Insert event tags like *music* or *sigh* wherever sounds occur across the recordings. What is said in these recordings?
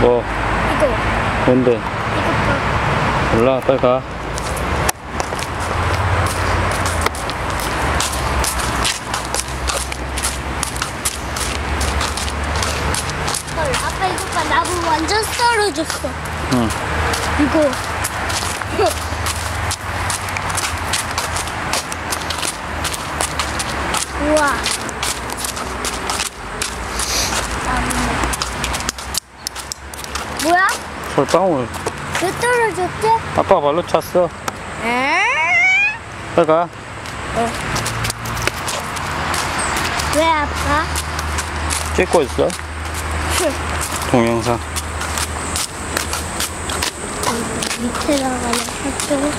뭐 이거. 뭔데? 이거 봐. 몰라 빨리 가 헐, 아빠 이거 봐. 나무 완전 썰어줬어. 응. 이거. *laughs* 우와. 나무. 뭐야? 솔방울 왜 떨어졌지? 아빠가 발로 찼어 에? 빨리 가왜 아빠? 찍고 있어 *laughs* 동영상 밑에 나가는 활동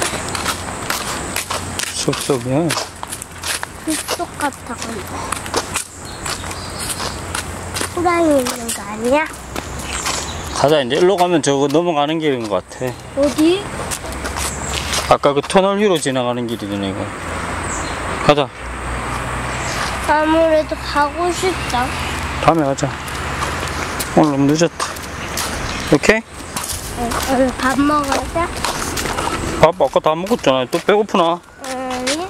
숲속이야 숲속 같아 근데 호랑이 있는 거 아니야? 가자. 이제 일로 가면 저거 넘어가는 길인 것 같아. 어디? 아까 그 터널 위로 지나가는 길이더네 이거 가자. 아무래도 가고 싶다. 다음에 가자. 오늘 너무 늦었다. 오케이? 응, 오늘 밥 먹어야 밥 아까 다 먹었잖아. 또 배고프나? 아니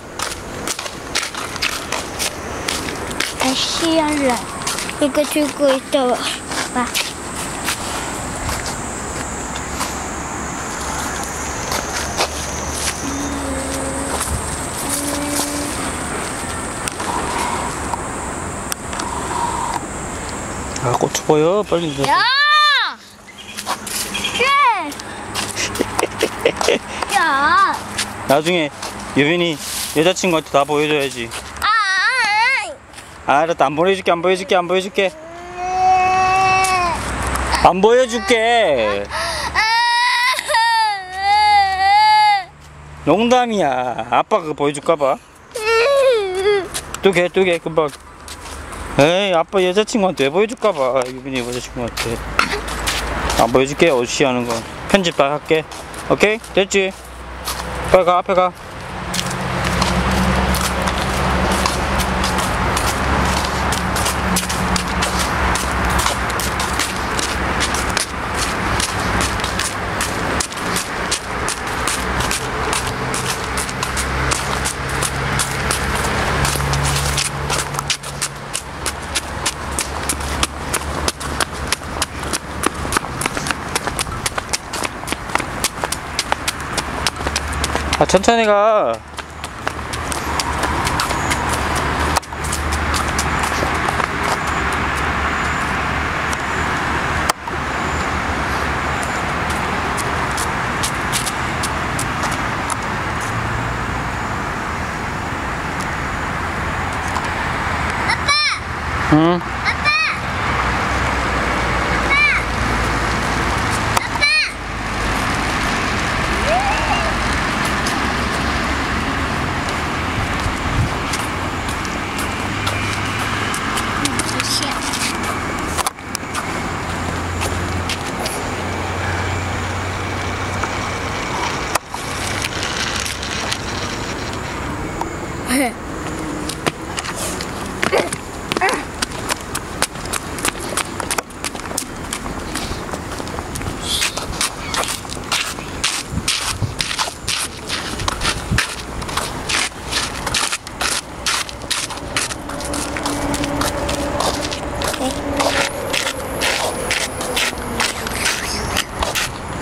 다시 할래 이거 들고 있어 봐 아 고추 보여 빨리 야! 예! *laughs* 야! 나중에 유빈이 여자친구한테 다 보여줘야지 아! 아, 알았다 안 보여줄게 안 보여줄게 안 보여줄게 안 보여줄게 농담이야 아빠 그거 보여줄까봐 뚜개 뚜개 금방 에이 아빠 여자친구한테 왜 보여줄까봐 유빈이 여자친구한테. 안 보여줄게 어시 하는 거. 편집 다 할게. 오케이? 됐지? 빨리 가 앞에 가 아, 천천히 가. 응?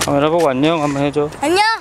카메라 보고 안녕 한번 해줘. 안녕.